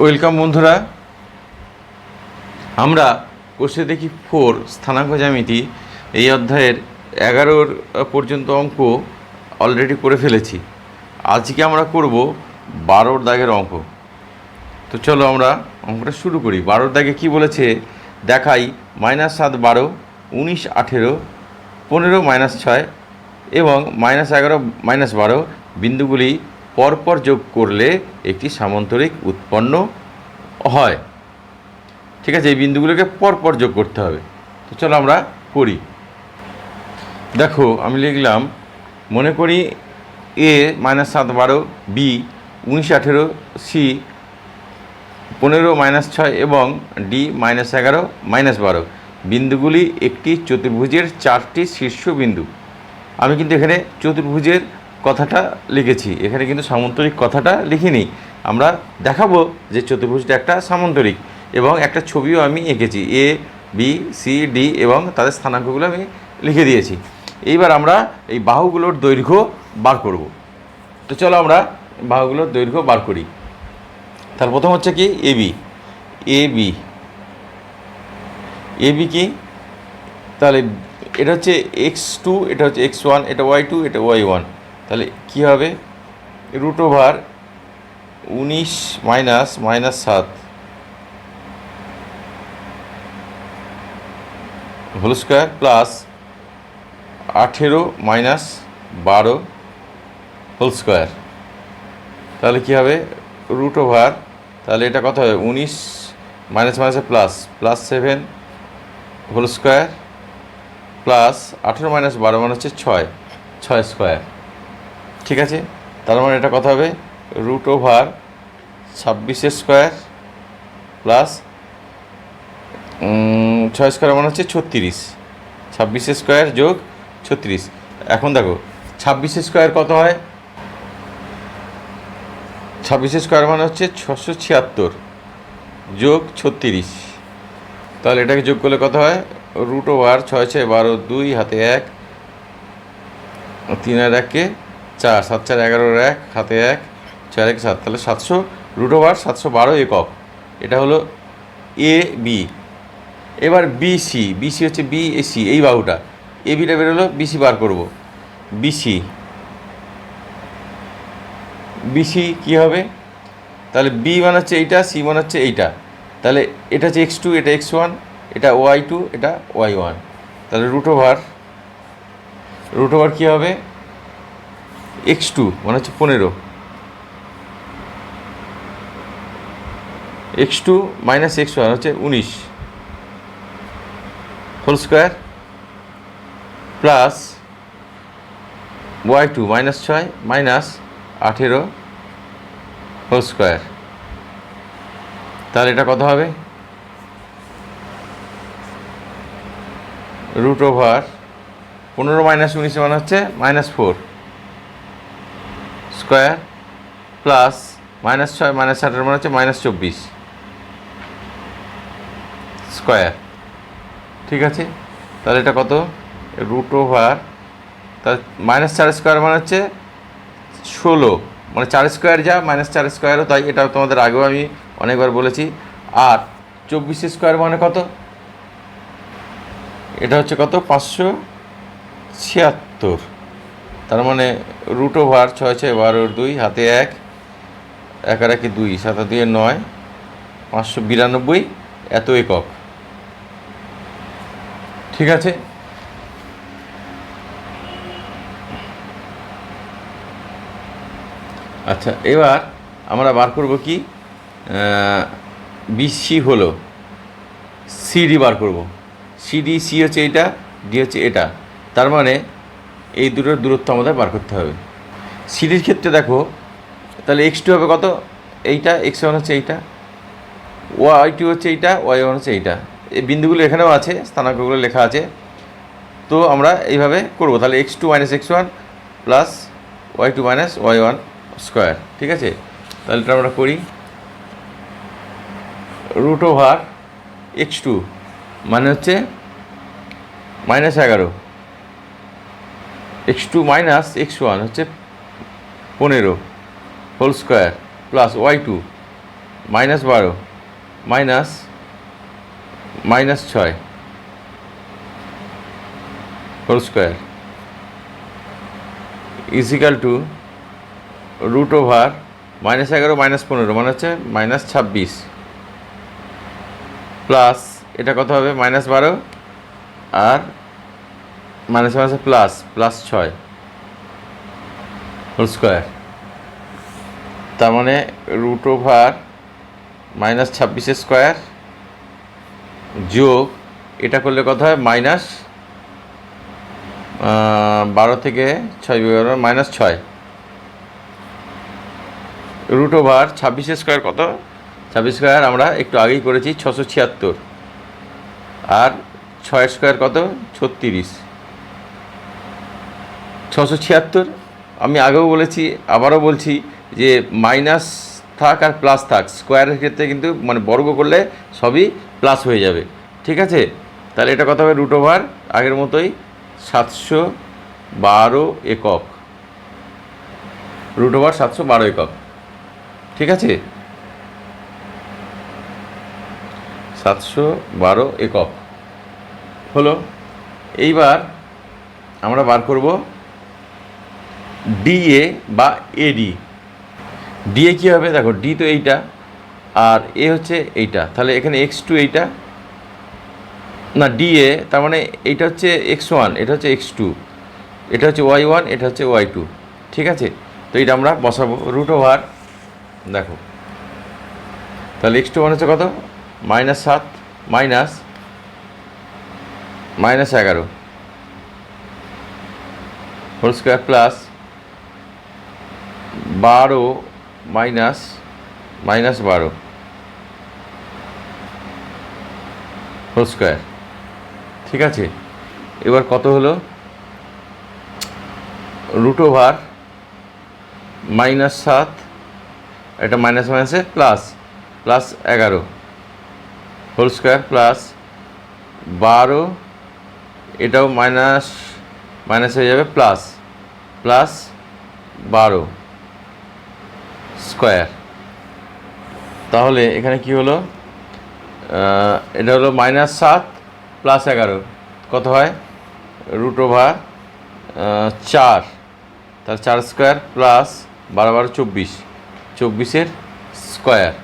Welcome বন্ধুরা। আমরা কোষে দেখি ফোর, স্থানাঙ্ক জ্যামিতি। এই অধ্যায়ের এগারোর পর্যন্ত অঙ্ক অলরেডি করে ফেলেছি। আজকে আমরা করব বারোর দাগের অঙ্ক। তো চলো আমরা অঙ্কটা শুরু করি। বারোর দাগে কি বলেছে? দেখাই মাইনাস সাত বারো, উনিশ আঠেরো, পনেরো মাইনাস ছয় এবং মাইনাস এগারো মাইনাস বারো, বিন্দুগুলি পরপর যোগ করলে একটি সামান্তরিক উৎপন্ন হয়। ঠিক আছে, এই বিন্দুগুলোকে পরপর যোগ করতে হবে। তো চলো আমরা করি। দেখো, আমি লিখলাম, মনে করি এ মাইনাস সাত বারো বি উনিশ আঠেরো সি পনেরো মাইনাস ছয় এবং ডি মাইনাস এগারো মাইনাস বারো। বিন্দুগুলি একটি চতুর্ভুজের চারটি শীর্ষ বিন্দু। আমি কিন্তু এখানে চতুর্ভুজের কথাটা লিখেছি। এখানে কিন্তু সামন্তরিক কথাটা লিখিনি। আমরা দেখাবো যে চতুর্ভুজটা একটা সামন্তরিক এবং একটা ছবিও আমি এঁকেছি। এ বি সি ডি এবং তাদের স্থানাঙ্কগুলো আমি লিখে দিয়েছি। এইবার আমরা এই বাহুগুলোর দৈর্ঘ্য বার করব। তো চলো আমরা বাহুগুলোর দৈর্ঘ্য বার করি। তার প্রথম হচ্ছে কি? A B A B A B কি? তাহলে এটা হচ্ছে এক্স টু এটা হচ্ছে এক্স ওয়ান এটা ওয়াই টু এটা ওয়াই ওয়ান তাহলে কী হবে? রুট ওভার উনিশ মাইনাস মাইনাস সাত। হোল স্কোয়ার প্লাস আঠেরো মাইনাস বারো হোল স্কোয়ার তাহলে কী হবে? রুট ওভার তাহলে এটা কত হবে? উনিশ মাইনাস মাইনাসে plus plus seven whole square plus আঠেরো মাইনাস বারো মানে হচ্ছে ছয় ছয় স্কোয়ার ঠিক আছে? তার মানে এটা কত হবে রুট ওভার ছাব্বিশের স্কোয়ার প্লাস ছয় স্কোয়ার মানে হচ্ছে ছত্রিশ। ছাব্বিশের স্কোয়ার যোগ ছত্রিশ। এখন দেখো ছাব্বিশের স্কোয়ার কত হয়? ছাব্বিশের স্কোয়ার মানে হচ্ছে ছশো ছিয়াত্তর যোগ ছত্রিশ। তাহলে এটাকে যোগ করলে কত হয়? রুট ওভার ছয় ছয় বারো দুই হাতে এক, তিন আর একে চার, সাত, চার, এগারোর এক হাতে এক, চার, এক, সাত, তাহলে সাতশো রুট ওভার সাতশো বারো একক। এটা হলো এ বি এবার বিসি বিসি হচ্ছে বি এসি এই বাহুটা। এ বিটা বেরোলো বিসি বার করব। বিসি বিসি কী হবে? তাহলে বি মানে হচ্ছে এইটা সি মানে হচ্ছে এইটা। তাহলে এটা হচ্ছে এক্স টু এটা এক্স ওয়ান এটা ওয়াই টু এটা ওয়াই ওয়ান তাহলে রুট ওভার রুট ওভার কী হবে? এক্স টু মানে হচ্ছে পনেরো। X two minus X one হচ্ছে উনিশ। Whole square plus Y two minus ছয় মাইনাস আঠেরো হোল স্কোয়ার তাহলে এটা কত হবে? রুট ওভার পনেরো মাইনাস উনিশ মানে হচ্ছে minus four square plus minus ছয়, মাইনাস আঠেরো মানে হচ্ছে মাইনাস চব্বিশ স্কোয়ার। ঠিক আছে? তাহলে এটা কত? রুট ওভার তাহলে মাইনাস চার স্কোয়ার মানে হচ্ছে ষোলো। মানে চার স্কোয়ার যা, মাইনাস চার স্কোয়ারও তাই, এটা তোমাদের আগেও আমি অনেকবার বলেছি। আর চব্বিশ স্কোয়ার মানে কত? এটা হচ্ছে কত? পাঁচশো ছিয়াত্তর। তার মানে রুট ওভার ছয় ছয় বারোর দুই, হাতে এক এক আর দুই, সাত দুই নয়, পাঁচশো বিরানব্বই, এত একক। ঠিক আছে? আচ্ছা এবার আমরা বার করব কি? বিসি হলো সিডি বার করব। সিডি সি হচ্ছে এইটা ডি হচ্ছে এটা। তার মানে এই দুটোর দূরত্ব আমাদের বার করতে হবে। সিডির ক্ষেত্রে দেখো, তাহলে এক্স টু হবে কত? এইটা এক্স ওয়ান হচ্ছে এইটা ওয়াই টু হচ্ছে এইটা ওয়াই ওয়ান হচ্ছে এইটা। এই বিন্দুগুলো এখানেও আছে, স্থানাঙ্কগুলো লেখা আছে। তো আমরা এইভাবে করব। তাহলে X two minus X one plus Y two minus Y one square ঠিক আছে? তাহলে এটা আমরা করি রুট ওভার এক্স টু মানে হচ্ছে মাইনাস এগারো। X two minus X one হচ্ছে পনেরো whole square plus Y two minus বারো মাইনাস মাইনাস ছয় whole square equal to root over minus এগারো মাইনাস পনেরো মানে হচ্ছে মাইনাস ছাব্বিশ প্লাস এটা কত হবে? মাইনাস বারো, আর মাইনাস মাইনাসে প্লাস প্লাস ছয় হোল স্কোয়ার তার মানে রুট ওভার মাইনাস ছাব্বিশের স্কোয়ার যোগ, এটা করলে কত হয়? মাইনাস বারো থেকে ছয় বিভাগ মাইনাস ছয়। রুট ওভার ছাব্বিশের স্কোয়ার কত? ছাব্বিশ স্কোয়ার আমরা একটু আগেই করেছি, ছশো ছিয়াত্তর। আর ছয় স্কোয়ার কত? ছত্রিশ। ছশো ছিয়াত্তর। আমি আগেও বলেছি, আবারও বলছি যে মাইনাস থাক আর প্লাস থাক, স্কোয়ারের ক্ষেত্রে কিন্তু মানে বর্গ করলে সবই প্লাস হয়ে যাবে। ঠিক আছে? তাহলে এটা কথা হবে রুট ওভার আগের মতোই সাতশো বারো একক। রুট ওভার সাতশো বারো একক। ঠিক আছে? সাতশো বারো একক। হলো, এইবার আমরা বার করব ডিএ বা এডি ডিএ কী হবে দেখো ডি তো এইটা আর এ হচ্ছে এইটা। তাহলে এখানে এক্স টু এইটা। না ডিএ তার মানে এইটা হচ্ছে এক্স ওয়ান এটা হচ্ছে এক্স টু এটা হচ্ছে ওয়াই ওয়ান এটা হচ্ছে ওয়াই টু ঠিক আছে? তো এটা আমরা বসাবো। রুট ওভার দেখো। তাহলে এক্স টু ওয়ান হচ্ছে কত? মাইনাস সাত মাইনাস মাইনাস এগারো। হোল স্কোয়ার প্লাস বারো মাইনাস মাইনাস বারো। Whole square. ঠিক আছে? এবার কত হলো? রুট ওভার মাইনাস সাত, এটা মাইনাস মাইনাসে প্লাস প্লাস এগারো। হোল স্কোয়ার প্লাস বারো, এটাও মাইনাস মাইনাস হয়ে যাবে প্লাস প্লাস বারো। স্কোয়ার তাহলে এখানে কি হলো? এটা হলো মাইনাস সাত প্লাস এগারো। কত হয়? রুট ওভার চার। তার চার স্কোয়ার প্লাস বারো বারো চব্বিশ। চব্বিশের স্কোয়ার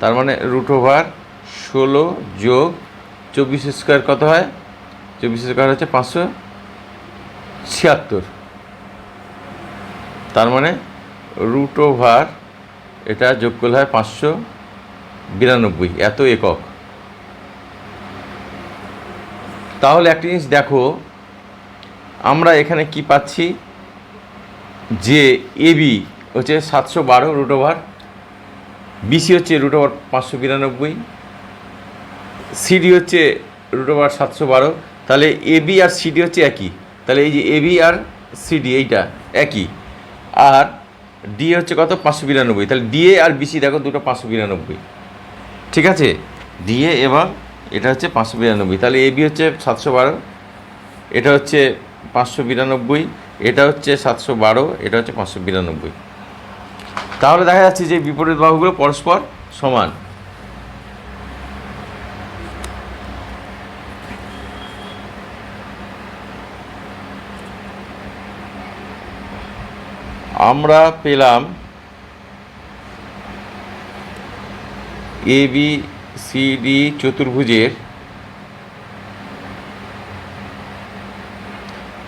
তার মানে রুট ওভার ষোলো যোগ চব্বিশ স্কোয়ার কত হয়? চব্বিশ স্কোয়ার হচ্ছে পাঁচশো ছিয়াত্তর। তার মানে রুট ওভার এটা যোগ করলে হয় পাঁচশো বিরানব্বই, এত একক। তাহলে একটা জিনিস দেখো, আমরা এখানে কি পাচ্ছি? যে এবি হচ্ছে সাতশো বারো রুট ওভার বিসি হচ্ছে রুট ওভার পাঁচশো বিরানব্বই সিডি হচ্ছে রুট ওভার সাতশো বারো, তাহলে এবি আর সিডি হচ্ছে একই। তাহলে এই যে এবি আর সিডি এইটা একই। আর ডি হচ্ছে কত? পাঁচশো বিরানব্বই। তাহলে ডিএ আর বিসি দেখো দুটো পাঁচশো বিরানব্বই। ঠিক আছে? ডিএ এবং এটা হচ্ছে পাঁচশো বিরানব্বই। তাহলে এবি হচ্ছে সাতশো বারো। এটা হচ্ছে পাঁচশো বিরানব্বই। এটা হচ্ছে সাতশো বারো। এটা হচ্ছে পাঁচশো বিরানব্বই। তাহলে দেখা যাচ্ছে যে বিপরীত বাহুগুলো পরস্পর সমান। আমরা পেলাম এ বি সি ডি চতুর্ভুজের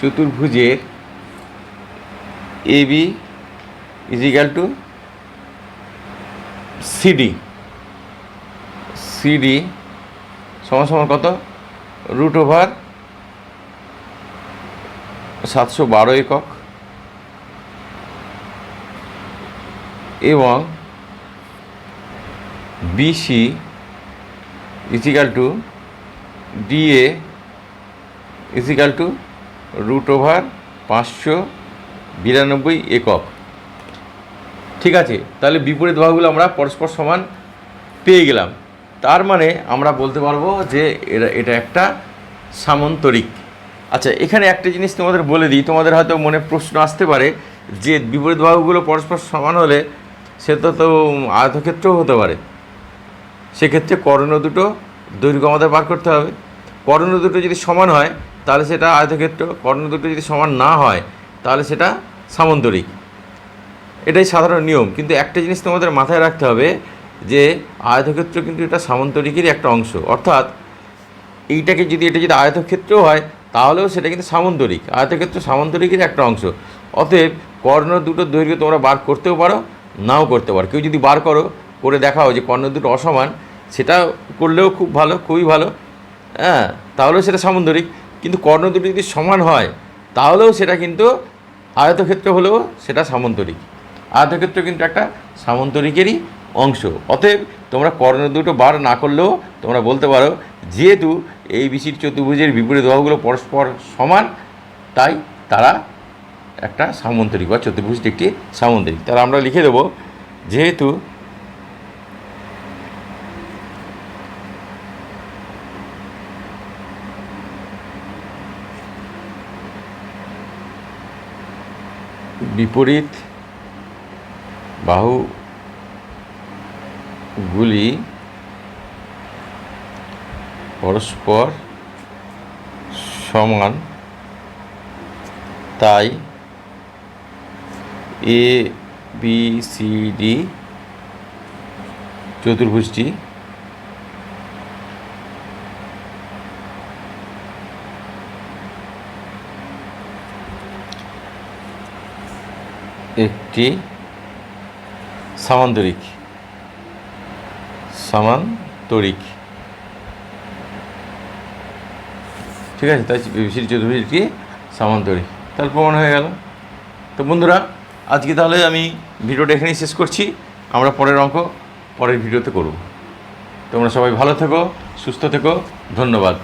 চতুর্ভুজের A B equal to CD CD সমান সমান কত? রুট ওভার সাতশো বারো একক। এবং BC equal to DA equal to root over পাঁচশো বিরানব্বই একক। ঠিক আছে? তাহলে বিপরীত বাহুগুলো আমরা পরস্পর সমান পেয়ে গেলাম। তার মানে আমরা বলতে পারব যে এটা এটা একটা সামন্তরিক। আচ্ছা এখানে একটা জিনিস তোমাদের বলে দিই। তোমাদের হয়তো মনে প্রশ্ন আসতে পারে যে বিপরীত বাহুগুলো পরস্পর সমান হলে সে তো তো আয়তক্ষেত্রও হতে পারে। সেক্ষেত্রে কর্ণ দুটো দৈর্ঘ্য আমাদের বার করতে হবে। কর্ণ দুটো যদি সমান হয়, তাহলে সেটা আয়তক্ষেত্র। কর্ণ দুটো যদি সমান না হয়, তাহলে সেটা সামন্তরিক। এটাই সাধারণ নিয়ম। কিন্তু একটা জিনিস তোমাদের মাথায় রাখতে হবে যে, আয়তক্ষেত্র কিন্তু এটা সামন্তরিকেরই একটা অংশ। অর্থাৎ এইটাকে যদি, এটা যদি আয়তক্ষেত্র হয়, তাহলেও সেটা কিন্তু সামন্তরিক। আয়তক্ষেত্র সামন্তরিকের একটা অংশ। অতএব কর্ণ দুটো দৈর্ঘ্য তোমরা বার করতেও পারো। নাও করতে পারো। কেউ যদি বার করো, করে দেখাও যে কর্ণ দুটো অসমান, সেটা করলেও খুব ভালো, খুবই ভালো। হ্যাঁ তাহলেও সেটা সামন্তরিক কিন্তু কর্ণ দুটো যদি সমান হয়, তাহলেও সেটা কিন্তু আয়তক্ষেত্র হলেও সেটা সামন্তরিক আয়তক্ষেত্র কিন্তু একটা সামন্তরিকেরই অংশ। অতএব তোমরা কর্ণ দুটো বার না করলেও তোমরা বলতে পারো, যেহেতু এই বিশির চতুর্ভুজের বিপরীত বাহুগুলো পরস্পর সমান, তাই তারা একটা সামন্তরিক বা চতুর্ভুজটি একটি সামন্তরিক তাহলে আমরা লিখে দেবো, যেহেতু বিপরীত বাহুগুলি পরস্পর সমান, তাই এ বি সি ডি চতুর্ভুজটি। একটি সামান্তরিক। সামান্তরিক। ঠিক আছে, তাই বিশির চতুর্ভুজটি সামান্তরিক। তাহলে প্রমাণ হয়ে গেল। তো বন্ধুরা আজকে তাহলে আমি ভিডিওটা এখানেই শেষ করছি। আমরা পরের অঙ্ক পরের ভিডিওতে করব। তোমরা সবাই ভালো থেকো, সুস্থ থেকো, ধন্যবাদ।